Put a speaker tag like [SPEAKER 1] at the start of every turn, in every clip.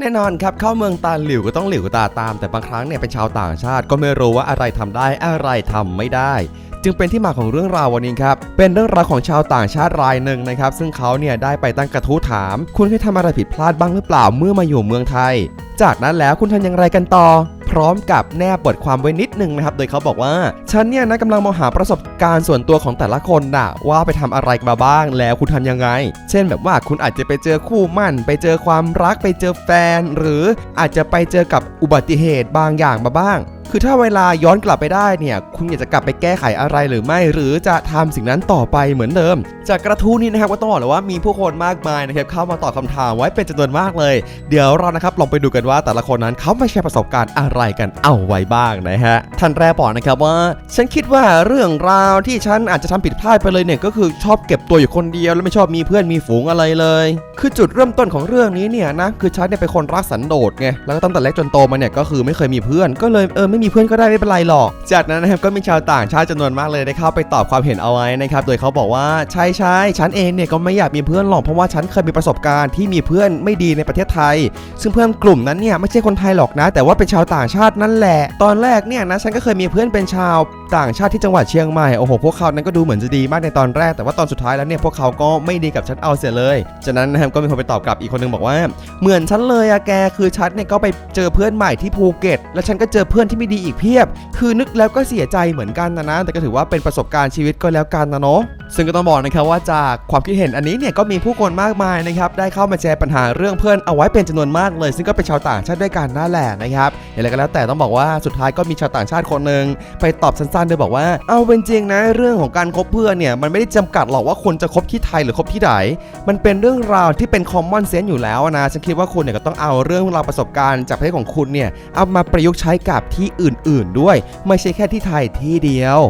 [SPEAKER 1] แน่นอนครับเข้าเมืองตาหลิวก็ต้องหลิวตาตาม แต่บางครั้งเนี่ยเป็นชาวต่างชาติ ก็ไม่รู้ว่าอะไรทำได้อะไรทำไม่ได้ จึงเป็นที่มาของเรื่องราววันนี้ครับเป็นเรื่องราวของชาวต่างชาติรายหนึ่งนะครับซึ่งเขาเนี่ยได้ไปตั้งกระทู้ถาม คุณเคยทำอะไรผิดพลาดบ้างหรือเปล่าเมื่อมาอยู่เมืองไทย จากนั้นแล้วคุณทำอย่างไรกันต่อ พร้อมกับแนบบทความไว้นิดนึงนะครับ โดยเขาบอกว่า ฉันเนี่ยนะกำลังมองหาประสบการณ์ส่วนตัวของแต่ละคนนะว่าไปทำอะไรมาบ้างแล้วคุณทำยังไง เช่นแบบว่าคุณอาจจะไปเจอคู่มั่น ไปเจอความรักไปเจอแฟน หรืออาจจะไปเจอกับอุบัติเหตุบางอย่างมาบ้าง คือถ้าเวลาย้อนกลับไปได้เนี่ย คุณอยากจะกลับไปแก้ไขอะไรหรือไม่ หรือจะทำสิ่งนั้นต่อไปเหมือนเดิม จากกระทู้นี้นะครับก็ต้องบอกเลยว่ามีผู้คนมากมายนะครับเข้ามาตอบคำถามไว้เป็นจำนวนมากเลย เดี๋ยวเรานะครับลองไปดูกันว่าแต่ละคนนั้นเขามาแชร์ประสบการณ์อะไรกันเอาไว้บ้างนะฮะท่านแรกบอกนะครับว่า ฉันคิดว่าเรื่องราวที่ฉันอาจจะทำผิดพลาดไปเลยเนี่ยก็คือชอบเก็บตัวอยู่คนเดียวแล้วไม่ชอบมีเพื่อนมีฝูงอะไรเลย คือจุดเริ่มต้นของเรื่องนี้เนี่ยนะคือฉันเนี่ยเป็นคนรักสันโดษไงแล้วก็ตั้งแต่เล็กจนโตมาเนี่ยก็คือไม่เคยมีเพื่อนก็เลยเออไม่มีเพื่อนก็ได้ไม่เป็นไรหรอก จากนั้นนะครับก็มีชาวต่างชาติจำนวนมากเลยได้เข้าไปตอบความเห็นเอาไว้นะครับ โดยเขาบอกว่าใช่ใช่ฉันเองเนี่ยก็ไม่อยากมีเพื่อนหรอกเพราะว่าฉันเคยมีประสบการณ์ที่มีเพื่อนไม่ดีในประเทศไทย ซึ่งเพื่อนกลุ่มนั้นเนี่ยไม่ใช่คนไทยหรอกนะ แต่ว่าเป็นชาวต่างชาตินั่นแหละ ตอนแรกเนี่ยนะฉันก็เคยมีเพื่อนเป็นชาวต่างชาติที่จังหวัดเชียงใหม่โอ้โหพวกเขานั้นก็ดูเหมือนจะดีมากในตอนแรกแต่ว่าตอนสุดท้ายแล้วเนี่ยพวกเขาก็ไม่ดีกับฉันเอาเสียเลยจากนั้นนะครับก็มีคนไปตอบกลับอีกคนนึงบอกว่า เหมือนฉันเลยอะแกคือฉันเนี่ยก็ไปเจอเพื่อนใหม่ที่ภูเก็ต แล้วฉันก็เจอเพื่อนที่ไม่ดีอีกเพียบ คือนึกแล้วก็เสียใจเหมือนกันนะนะ แต่ก็ถือว่าเป็นประสบการณ์ชีวิตก็แล้วกันนะเนาะซึ่งก็ต้องบอกนะครับว่าจากความคิดเห็นอันนี้เนี่ยก็มีผู้คนมากมายนะครับได้เข้ามาแชร์ปัญหาเรื่องเพื่อนเอาไว้เป็นจำนวนมากเลย ซึ่งก็เป็นชาวต่างชาติด้วยกันนั่นแหละนะครับอย่างไรก็แล้วแต่ต้องบอกว่าสุดท้ายก็มีชาวต่างชาติคนหนึ่งไปตอบสั้นๆโดยบอกว่าเอาเป็นจริงนะเรื่องของการคบเพื่อนเนี่ยมันไม่ได้จำกัดหรอกว่าคนจะคบที่ไทยหรือคบที่ไหนมันเป็นเรื่องราวที่เป็น common sense อยู่แล้วนะฉันคิดว่าคุณเนี่ยก็ต้องเอาเรื่องราวประสบการณ์จากประเทศของคุณเนี่ยเอามาประยุกต์ใช้กับที่อื่น ๆ ด้วย ไม่ใช่แค่ที่ไทยที่เดียว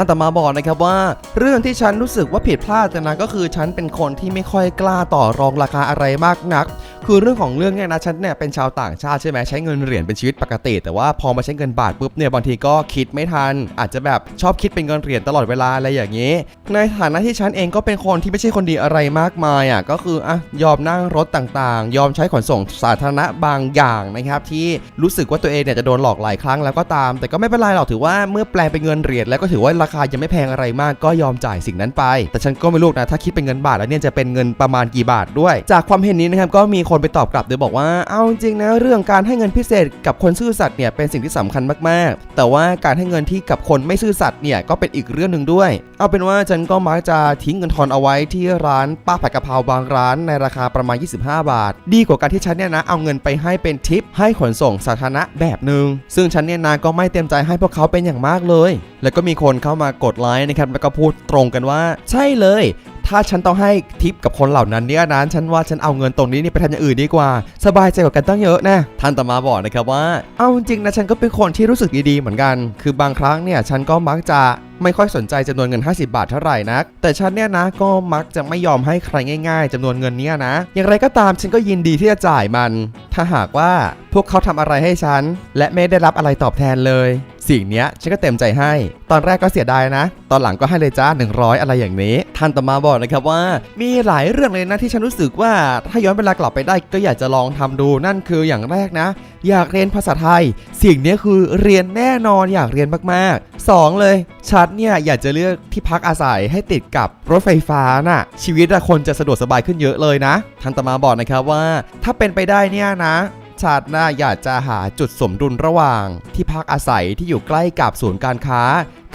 [SPEAKER 1] ท่านต่อมาบอกนะครับว่า เรื่องที่ฉันรู้สึกว่าผิดพลาดนะก็คือฉันเป็นคนที่ไม่ค่อยกล้าต่อรองราคาอะไรมากนัก คือเรื่องของเรื่องเนี่ยนะฉันเนี่ยเป็นชาวต่างชาติใช่ไหมใช้เงินเหรียญเป็นชีวิตปกติ แต่ว่าพอมาใช้เงินบาทปุ๊บเนี่ยบางทีก็คิดไม่ทัน อาจจะแบบชอบคิดเป็นเงินเหรียญตลอดเวลาอะไรอย่างนี้ ในฐานะที่ฉันเองก็เป็นคนที่ไม่ใช่คนดีอะไรมากมายอะก็คืออะยอมนั่งรถต่างๆ ยอมใช้ขนส่งสาธารณะบางอย่างนะครับที่รู้สึกว่าตัวเองเนี่ยจะโดนหลอกหลายครั้งแล้วก็ตาม แต่ก็ไม่เป็นไรหรอกถือว่าเมื่อแปลงเป็นเงินเหรียญแล้วก็ถือว่าราคายังไม่แพงอะไรมากก็ยอมจ่ายสิ่งนั้นไป แต่ฉันก็ไม่รู้นะถ้าคิดเป็นเงินบาทแล้วเนี่ยจะเป็นเงินประมาณกี่บาทด้วย จากความเห็นนี้นะครับก็มีคนไปตอบกลับโดยบอกว่าเอาจริงนะเรื่องการให้เงินพิเศษกับคนซื่อสัตย์เนี่ยเป็นสิ่งที่สำคัญมากๆ แต่ว่าการให้เงินที่กับคนไม่ซื่อสัตย์เนี่ยก็เป็นอีกเรื่องหนึ่งด้วย เอาเป็นว่าฉันก็มักจะทิ้งเงินทอนเอาไว้ที่ร้านป้าผัดกะเพราบางร้านในราคาประมาณ 25 บาท ดีกว่าการที่ฉันเนี่ยนะเอาเงินไปให้เป็นทิปให้ขนส่งสาธารณะแบบหนึ่งซึ่งฉันเนี่ยนะก็ไม่เต็มใจให้พวกเขาเป็นอย่างมากเลย แล้วก็มีคนเข้ามากดไลค์นะครับแล้วก็พูดตรงกันว่า ใช่เลย ถ้าฉันต้องให้ทิปกับคนเหล่านั้นเนี่ยนะฉันว่าฉันเอาเงินตรงนี้นี่ไปทำอย่างอื่นดีกว่า สบายใจกว่ากันตั้งเยอะนะท่านต่อมาบอกนะครับว่า เอาจริงๆนะฉันก็เป็นคนที่รู้สึกดีๆเหมือนกัน คือบางครั้งเนี่ยฉันก็มักจะไม่ค่อยสนใจจำนวนเงิน 50 บาทเท่าไหร่นัก แต่ฉันเนี่ยนะก็มักจะไม่ยอมให้ใครง่าย ๆจำนวนเงินเนี้ยนะ อย่างไรก็ตามฉันก็ยินดีที่จะจ่ายมัน ถ้าหากว่าพวกเขาทำอะไรให้ฉัน และไม่ได้รับอะไรตอบแทนเลย สิ่งเนี้ยฉันก็เต็มใจให้ ตอนแรกก็เสียดายนะ ตอนหลังก็ให้เลยจ้า 100 อะไรอย่างนี้ ท่านต่อมาบอกนะครับว่า มีหลายเรื่องเลยนะที่ฉันรู้สึกว่าถ้าย้อนเวลากลับไปได้ก็อยากจะลองทำดูนั่นคืออย่างแรกนะ อยากเรียนภาษาไทย สิ่งนี้คือเรียนแน่นอนอยากเรียนมากๆ 2 เลยชัดเนี่ยอยากจะเลือกที่พักอาศัยให้ติดกับรถไฟฟ้าน่ะ ชีวิตคนจะสะดวกสบายขึ้นเยอะเลยนะ ท่านต่อมาบอกนะครับว่า ถ้าเป็นไปได้เนี่ยนะ ชาติหน้าอยากจะหาจุดสมดุลระหว่าง ที่พักอาศัยที่อยู่ใกล้กับศูนย์การค้า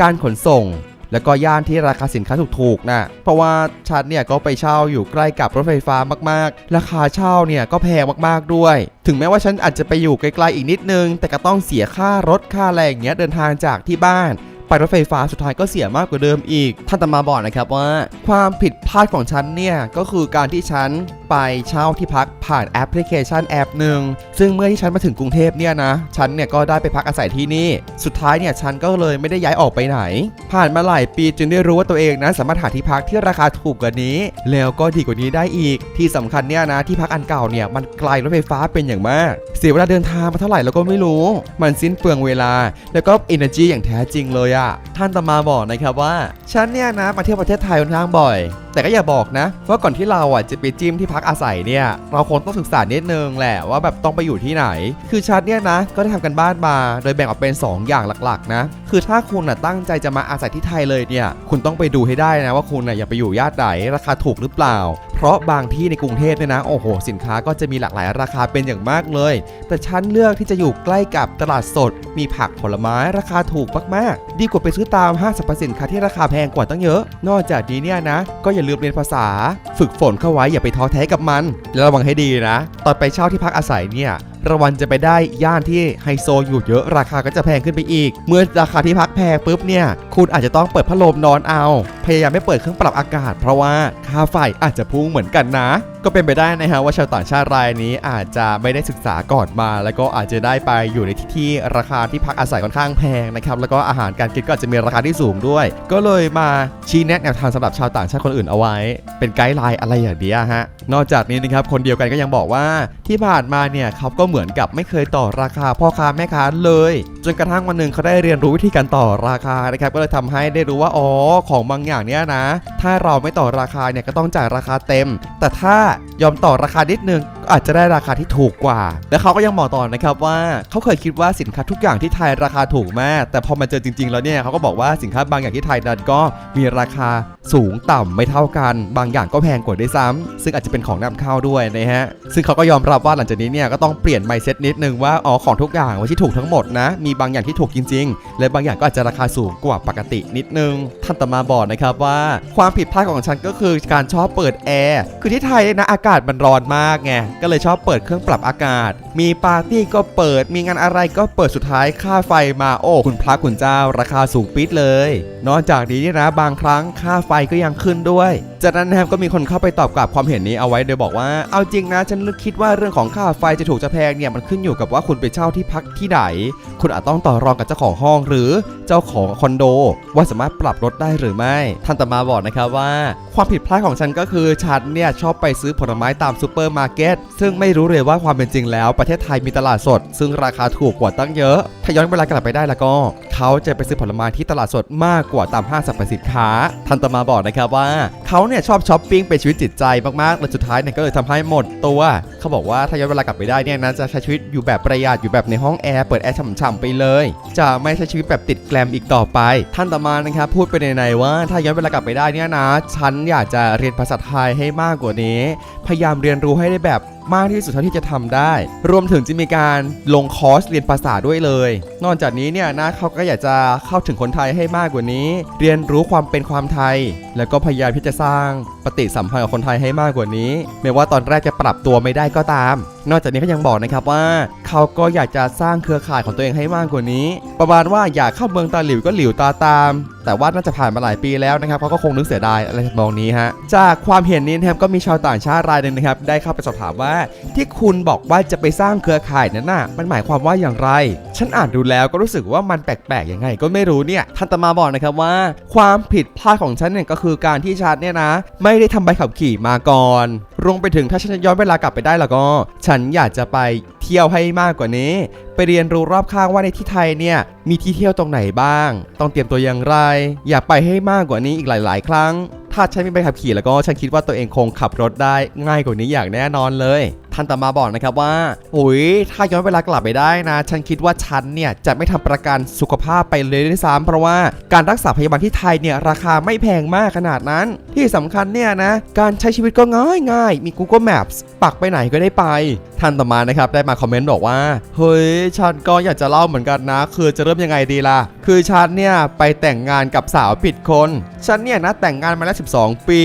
[SPEAKER 1] การขนส่ง แล้วก็ย่านที่ราคาสินค้าถูกๆนะเพราะว่าชัดเนี่ยก็ไปเช่าอยู่ใกล้กับรถไฟฟ้ามากๆ ราคาเช่าเนี่ยก็แพงมากๆด้วย ถึงแม้ว่าฉันอาจจะไปอยู่ไกลๆอีกนิดนึง แต่ก็ต้องเสียค่ารถค่าอะไรงเงี้ยเดินทางจากที่บ้าน ไปรถไฟฟ้าสุดท้ายก็เสียมากกว่าเดิมอีก ท่านตมาบอกนะครับว่า ความผิดพลาดของฉันเนี่ยก็คือการที่ฉันไปเช่าที่พักผ่านแอปพลิเคชันแอปหนึ่งซึ่งเมื่อที่ฉันมาถึงกรุงเทพเนี่ยนะฉันเนี่ยก็ได้ไปพักอาศัยที่นี่ สุดท้ายเนี่ยฉันก็เลยไม่ได้ย้ายออกไปไหน ผ่านมาหลายปีจึงได้รู้ว่าตัวเองนะสามารถหาที่พักที่ราคาถูกกว่านี้ แล้วก็ดีกว่านี้ได้อีก ที่สำคัญเนี่ยนะที่พักอันเก่าเนี่ยมันไกลรถไฟฟ้าเป็นอย่างมาก เสียเวลาเดินทางมาเท่าไหร่เราก็ไม่รู้ มันสิ้นเปลืองเวลา แล้วก็ energy อย่างแท้จริงเลยอะท่านต่อมาบอกนะครับว่า ฉันเนี่ยนะมาเที่ยวประเทศไทยค่อนข้างบ่อย แต่ก็อย่าบอกนะว่าก่อนที่เราอะจะไปจิ้มที่พักอาศัยเนี่ยเราคงต้องศึกษานิดนึงแหละว่าแบบต้องไปอยู่ที่ไหน คือชัดเนี่ยนะ ก็ได้ทำกันบ้านมา โดยแบ่งออกเป็น 2 อย่างหลักๆนะคือถ้าคุณน่ะตั้งใจจะมาอาศัยที่ไทยเลยเนี่ยคุณต้องไปดูให้ได้นะว่าคุณน่ะอยากไปอยู่ย่านไหนราคาถูกหรือเปล่า เพราะบางที่ในกรุงเทพเนี่ยนะโอ้โห สินค้าก็จะมีหลากหลายราคาเป็นอย่างมากเลย แต่ฉันเลือกที่จะอยู่ใกล้กับตลาดสด มีผักผลไม้ราคาถูกมากๆ ดีกว่าไปซื้อตามห้างสรรพสินค้าที่ราคาแพงกว่าตั้งเยอะ นอกจากนี้เนี่ยนะ ก็อย่าลืมเรียนภาษา ฝึกฝนเข้าไว้อย่าไปท้อแท้กับมัน แล้วระวังให้ดีนะ ตอนไปเช่าที่พักอาศัยเนี่ยระวังจะไปได้ย่านที่ไฮโซอยู่เยอะราคาก็จะแพงขึ้นไปอีก เมื่อราคาที่พักแพงปุ๊บเนี่ย คุณอาจจะต้องเปิดพัดลมนอนเอาพยายามไม่เปิดเครื่องปรับอากาศ เพราะว่าค่าไฟอาจจะพุ่งเหมือนกันนะ ก็เป็นไปได้นะฮะว่าชาวต่างชาติรายนี้อาจจะไม่ได้ศึกษาก่อนมา แล้วก็อาจจะได้ไปอยู่ในที่ที่ราคาที่พักอาศัยค่อนข้างแพงนะครับแล้วก็อาหารการกินก็อาจจะมีราคาที่สูงด้วย ก็เลยมาชี้แนะแนวทางสำหรับชาวต่างชาติคนอื่นเอาไว้ เป็นไกด์ไลน์อะไรอย่างเนี้ยฮะนอกจากนี้นะครับคนเดียวกันก็ยังบอกว่าที่ผ่านมาเนี่ยเขาก็เหมือนกับไม่เคยต่อราคาพ่อค้าแม่ค้าเลย จนกระทั่งวันหนึ่งเขาได้เรียนรู้วิธีการต่อราคานะครับก็เลยทำให้ได้รู้ว่าอ๋อของบางอย่างอย่างเนี้ยนะ ถ้าเราไม่ต่อราคาเนี่ยก็ต้องจ่ายราคาเต็ม แต่ถ้ายอมต่อราคานิดนึงก็อาจจะได้ราคาที่ถูกกว่า และเขาก็ยังบอกต่อนะครับว่าเขาเคยคิดว่าสินค้าทุกอย่างที่ไทยราคาถูกมาก แต่พอมาเจอจริง ๆ แล้วเนี่ยเขาก็บอกว่าสินค้าบางอย่างที่ไทยนั้นก็มีราคาสูงต่ำไม่เท่ากัน บางอย่างก็แพงกว่าด้วยซ้ำซึ่งอาจจะเป็นของนำเข้าด้วยนะฮะซึ่งเขาก็ยอมรับว่าหลังจากนี้เนี่ยก็ต้องเปลี่ยนไมเซ็ตนิดนึงว่าอ๋อของทุกอย่างไม่ใช่ถูกทั้งหมดนะมีบางอย่างที่ถูกจริง ๆ และบางอย่างก็อาจจะราคาสูงกว่าปกตินิดนึงท่านต่อมาบอกนะครับว่าความผิดพลาดของฉันก็คือการชอบเปิดแอร์คือที่ไทยเนี่ยนะอากาศมันร้อนมากไงก็เลยชอบเปิดเครื่องปรับอากาศ มีปาร์ตี้ก็เปิด มีงานอะไรก็เปิดสุดท้ายค่าไฟมาโอ้คุณพระคุณเจ้า ราคาสูงปิดเลย นอกจากนี้เนี่ยนะบางครั้งค่าไฟก็ยังขึ้นด้วย จากนั้นนะครับก็มีคนเข้าไปตอบกลับความเห็นนี้เอาไว้โดยบอกว่าเอาจริงนะฉันคิดว่าเรื่องของค่าไฟจะถูกจะแพงเนี่ยมันขึ้นอยู่กับว่าคุณไปเช่าที่พักที่ไหน คุณอาจต้องต่อรองกับเจ้าของห้องหรือเจ้าของคอนโด ว่าสามารถปรับลดได้หรือไม่ท่านตมาบอกนะครับว่า ความผิดพลาดของฉันก็คือฉันเนี่ยชอบไปซื้อผลไม้ตามซูเปอร์มาร์เก็ตซึ่งไม่รู้เลยว่าความเป็นจริงแล้ว ประเทศไทยมีตลาดสด ซึ่งราคาถูกกว่าตั้งเยอะ ถ้าย้อนเวลากลับไปได้แล้วก็เขาจะไปซื้อผลไม้ที่ตลาดสดมากกว่าตามห้างสรรพสินค้าท่านตมาบอกนะครับว่าเขาเนี่ยชอบช้อปปิ้งเป็นชีวิตจิตใจมากๆและสุดท้ายเนี่ยก็เลยทำให้หมดตัว เขาบอกว่าถ้าย้อนเวลากลับไปได้เนี่ยนะจะใช้ชีวิตอยู่แบบประหยัดอยู่แบบในห้องแอร์เปิดแอร์ฉ่ำๆไปเลย จะไม่ใช้ชีวิตแบบติดแกลมอีกต่อไป ท่านตมานะครับพูดไปในๆว่าถ้าย้อนเวลากลับไปได้เนี่ยนะฉันอยากจะเรียนภาษาไทยให้มากกว่านี้ พยายามเรียนรู้ให้ได้แบบ มากที่สุดเท่าที่จะทำได้ รวมถึงจะมีการลงคอร์สเรียนภาษาด้วยเลย นอกจากนี้เนี่ยนะเขาก็อยากจะเข้าถึงคนไทยให้มากกว่านี้ เรียนรู้ความเป็นความไทย แล้วก็พยายามที่จะสร้างปฏิสัมพันธ์กับคนไทยให้มากกว่านี้แม้ว่าตอนแรกจะปรับตัวไม่ได้ก็ตามนอกจากนี้เขายังบอกนะครับว่า เขาก็อยากจะสร้างเครือข่ายของตัวเองให้มากกว่านี้ ประมาณว่าอยากเข้าเมืองตาหลิวก็หลิวตาตาม แต่ว่าน่าจะผ่านมาหลายปีแล้วนะครับเขาก็คงนึกเสียดายอะไรทำนองนี้ฮะจากความเห็นนี้นะครับก็มีชาวต่างชาติรายหนึ่งนะครับได้เข้าไปสอบถามว่า ที่คุณบอกว่าจะไปสร้างเครือข่ายนั้นน่ะมันหมายความว่าอย่างไร ฉันอ่านดูแล้วก็รู้สึกว่ามันแปลกๆยังไง ก็ไม่รู้เนี่ยท่านตมาบอกนะครับว่า ความผิดพลาดของฉันเนี่ยก็คือการที่ฉันเนี่ยนะ ไม่ได้ทำใบขับขี่มาก่อน รวมไปถึงถ้าฉันจะย้อนเวลากลับไปได้แล้วก็ ฉันอยากจะไปเที่ยวให้มากกว่านี้ไปเรียนรู้รอบข้างว่าในที่ไทยเนี่ยมีที่เที่ยวตรงไหนบ้าง ต้องเตรียมตัวอย่างไร อยากไปให้มากกว่านี้อีกหลาย ๆ ครั้ง ถ้าฉันมีใบขับขี่แล้วก็ฉันคิดว่าตัวเองคงขับรถได้ง่ายกว่านี้อย่างแน่นอนเลย ท่านต่อมาบอกนะครับว่าโอ้ยถ้าย้อนเวลากลับไปได้นะ ฉันคิดว่าฉันเนี่ยจะไม่ทำประกันสุขภาพไปเลยด้วยซ้ำเพราะว่าการรักษาพยาบาลที่ไทยเนี่ยราคาไม่แพงมากขนาดนั้น ที่สำคัญเนี่ยนะการใช้ชีวิตก็ง่ายง่ายมี Google Maps ปักไปไหนก็ได้ไป ท่านต่อมานะครับได้มาคอมเมนต์บอกว่าเฮ้ยฉันก็อยากจะเล่าเหมือนกันนะ คือจะเริ่มยังไงดีล่ะ คือฉันเนี่ยไปแต่งงานกับสาวผิดคน ฉันเนี่ยนะแต่งงานมาแล้ว 12 ปี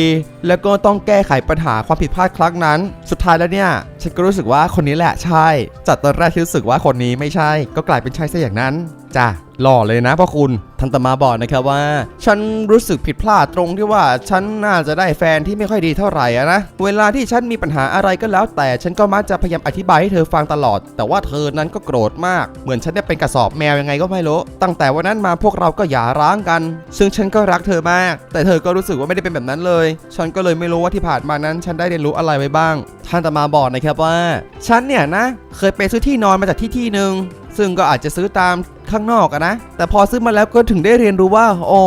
[SPEAKER 1] แล้วก็ต้องแก้ไขปัญหาความผิดพลาดครั้งนั้น สุดท้ายแล้วเนี่ย ฉันก็รู้สึกว่าคนนี้แหละใช่ จากตอนแรกที่รู้สึกว่าคนนี้ไม่ใช่ ก็กลายเป็นใช่ซะอย่างนั้น จ้ะหล่อเลยนะพ่อคุณทันตมาบอกนะครับว่า ฉันรู้สึกผิดพลาดตรงที่ว่าฉันน่าจะได้แฟนที่ไม่ค่อยดีเท่าไหร่นะ เวลาที่ฉันมีปัญหาอะไรก็แล้ว แต่ฉันก็มักจะพยายามอธิบายให้เธอฟังตลอด แต่ว่าเธอนั้นก็โกรธมาก เหมือนฉันเนี่ยเป็นกระสอบแมวยังไงก็ไม่รู้ ตั้งแต่วันนั้นมาพวกเราก็หย่าร้างกัน ซึ่งฉันก็รักเธอมาก แต่เธอก็รู้สึกว่าไม่ได้เป็นแบบนั้นเลย ฉันก็เลยไม่รู้ว่าที่ผ่านมานั้น ฉันได้เรียนรู้อะไรไว้บ้างท่านตมาบอกนะครับว่า ฉันเนี่ยนะ เคยไปซื้อที่นอนมาจากที่ที่หนึ่งซึ่งก็อาจจะซื้อตาม ข้างนอกอะนะ แต่พอซื้อมาแล้วก็ถึงได้เรียนรู้ว่า อ๋อ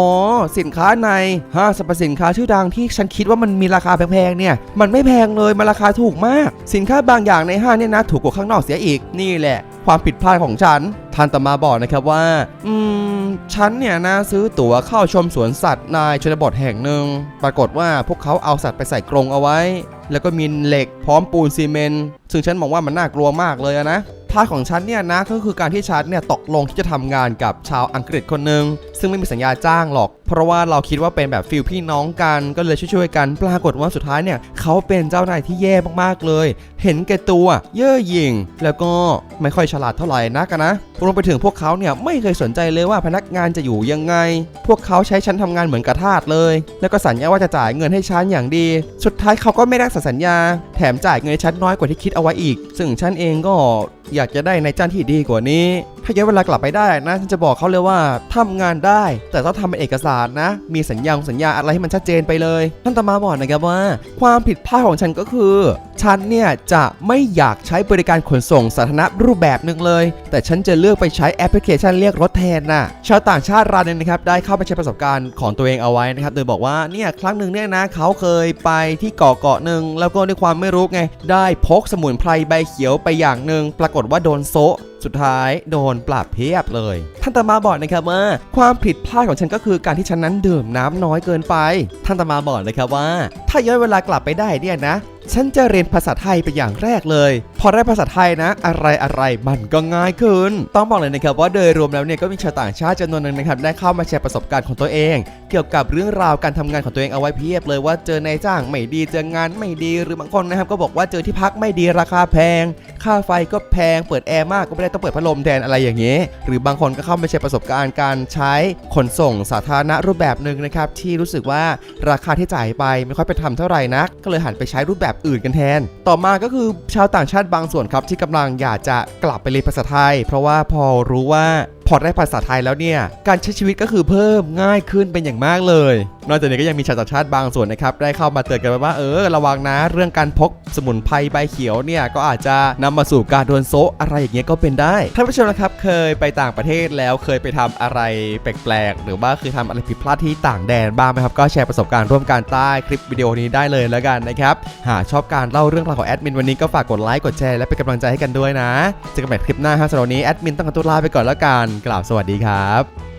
[SPEAKER 1] สินค้าในห้างสรรพสินค้าชื่อดังที่ฉันคิดว่ามันมีราคาแพงๆเนี่ย มันไม่แพงเลยมันราคาถูกมาก สินค้าบางอย่างในห้างเนี่ยนะถูกกว่าข้างนอกเสียอีก นี่แหละ ความผิดพลาดของฉันท่านต่อมาบอกนะครับว่า อืม ฉันเนี่ยนะซื้อตั๋วเข้าชมสวนสัตว์ในชนบทแห่งหนึ่ง ปรากฏว่าพวกเขาเอาสัตว์ไปใส่กรงเอาไว้ แล้วก็มีเหล็กพร้อมปูนซีเมนต์ ซึ่งฉันมองว่ามันน่ากลัวมากเลยนะ พาร์ทของฉันเนี่ยนะก็คือการที่ฉันเนี่ยตกลงที่จะทำงานกับชาวอังกฤษคนหนึ่งซึ่งไม่มีสัญญาจ้างหรอก เพราะว่าเราคิดว่าเป็นแบบฟิลพี่น้องกัน ก็เลยช่วยๆกัน ปรากฏว่าสุดท้ายเนี่ยเขาเป็นเจ้านายที่แย่มากๆเลย เห็นแก่ตัว เย่อหยิ่ง แล้วก็ไม่ค่อยฉลาดเท่าไหร่นักนะรวมไปถึงพวกเขาเนี่ยไม่เคยสนใจเลยว่าพนักงานจะอยู่ยังไง พวกเขาใช้ฉันทำงานเหมือนกระทาสเลย แล้วก็สัญญาว่าจะจ่ายเงินให้ฉันอย่างดี สุดท้ายเขาก็ไม่ได้สัญญา แถมจ่ายเงินให้ฉันน้อยกว่าที่คิดเอาไว้อีก ซึ่งฉันเองก็อยากจะได้ในจ้างที่ดีกว่านี้ ถ้าย้อนเวลากลับไปได้นะฉันจะบอกเขาเลยว่าทำงานได้ แต่ต้องทำเป็นเอกสารนะ มีสัญญาสัญญาอะไรให้มันชัดเจนไปเลยท่านตมาบอกนะครับว่า ความผิดพลาดของฉันก็คือ ฉันเนี่ยจะไม่อยากใช้บริการขนส่งสาธารณะรูปแบบหนึ่งเลย แต่ฉันจะเลือกไปใช้แอปพลิเคชันเรียกรถแทนน่ะชาวต่างชาติรายนึงนะครับได้เข้าไปใช้ประสบการณ์ของตัวเองเอาไว้นะครับโดยบอกว่าเนี่ยครั้งหนึ่งเนี่ยนะเขาเคยไปที่เกาะเกาะหนึ่งแล้วก็ด้วยความไม่รู้ไงได้พกสมุนไพรใบเขียวไปอย่างหนึ่งปรากฏว่าโดนโซะ สุดท้ายโดนปรับเพียบเลย ท่านตมาบอกนะครับว่า ความผิดพลาดของฉันก็คือการที่ฉันนั้นดื่มน้ำน้อยเกินไป ท่านตมาบอกนะครับว่า ถ้าย้อนเวลากลับไปได้เนี่ยนะฉันจะเรียนภาษาไทยเป็นอย่างแรกเลย พอได้ภาษาไทยนะ อะไรอะไรมันก็ง่ายขึ้น ต้องบอกเลยนะครับว่าโดยรวมแล้วเนี่ยก็มีชาวต่างชาติจำนวนหนึ่งนะครับได้เข้ามาแชร์ประสบการณ์ของตัวเอง เกี่ยวกับเรื่องราวการทำงานของตัวเองเอาไว้เพียบเลยว่าเจอนายจ้างไม่ดีเจองานไม่ดีหรือบางคนนะครับก็บอกว่าเจอที่พักไม่ดีราคาแพง ค่าไฟก็แพงเปิดแอร์มากก็ไม่ได้ต้องเปิดพัดลมแทนอะไรอย่างเงี้ยหรือบางคนก็เข้ามาแชร์ประสบการณ์การใช้ขนส่งสาธารณะรูปแบบหนึ่งนะครับที่รู้สึกว่าราคาที่จ่ายไปไม่ค่อยเป็นธรรมเท่าไหร่นักก็เลยหันไปใช้รูปแบบอื่นกันแทน ต่อมาก็คือชาวต่างชาติบางส่วนครับที่กำลังอยากจะกลับไปเรียนภาษาไทย เพราะว่าพอรู้ว่า พอได้ภาษาไทยแล้วเนี่ย การใช้ชีวิตก็คือเพิ่มง่ายขึ้นเป็นอย่างมากเลย นอกจากนี้ก็ยังมีชาวต่างชาติบางส่วนนะครับ ได้เข้ามาเตือนกันว่า เออ ระวังนะ เรื่องการพกสมุนไพรใบเขียวเนี่ย ก็อาจจะนำมาสู่การโดนโซะอะไรอย่างเงี้ยก็เป็นได้ ท่านผู้ชมนะครับ เคยไปต่างประเทศแล้วเคยไปทำอะไรแปลกๆ หรือว่าเคยทำอะไรผิดพลาดที่ต่างแดนบ้างไหมครับ ก็แชร์ประสบการณ์ร่วมกันใต้คลิปวิดีโอนี้ได้เลยแล้วกันนะครับ หากชอบการเล่าเรื่องราวของแอดมินวันนี้ก็ฝากกดไลค์ กดแชร์ และเป็นกำลังใจให้กันด้วยนะ เจอกันใหม่คลิปหน้าครับสำหรับวันนี้แอดมินต้องขอตัวลาไปก่อนแล้วกันกล่าวสวัสดีครับ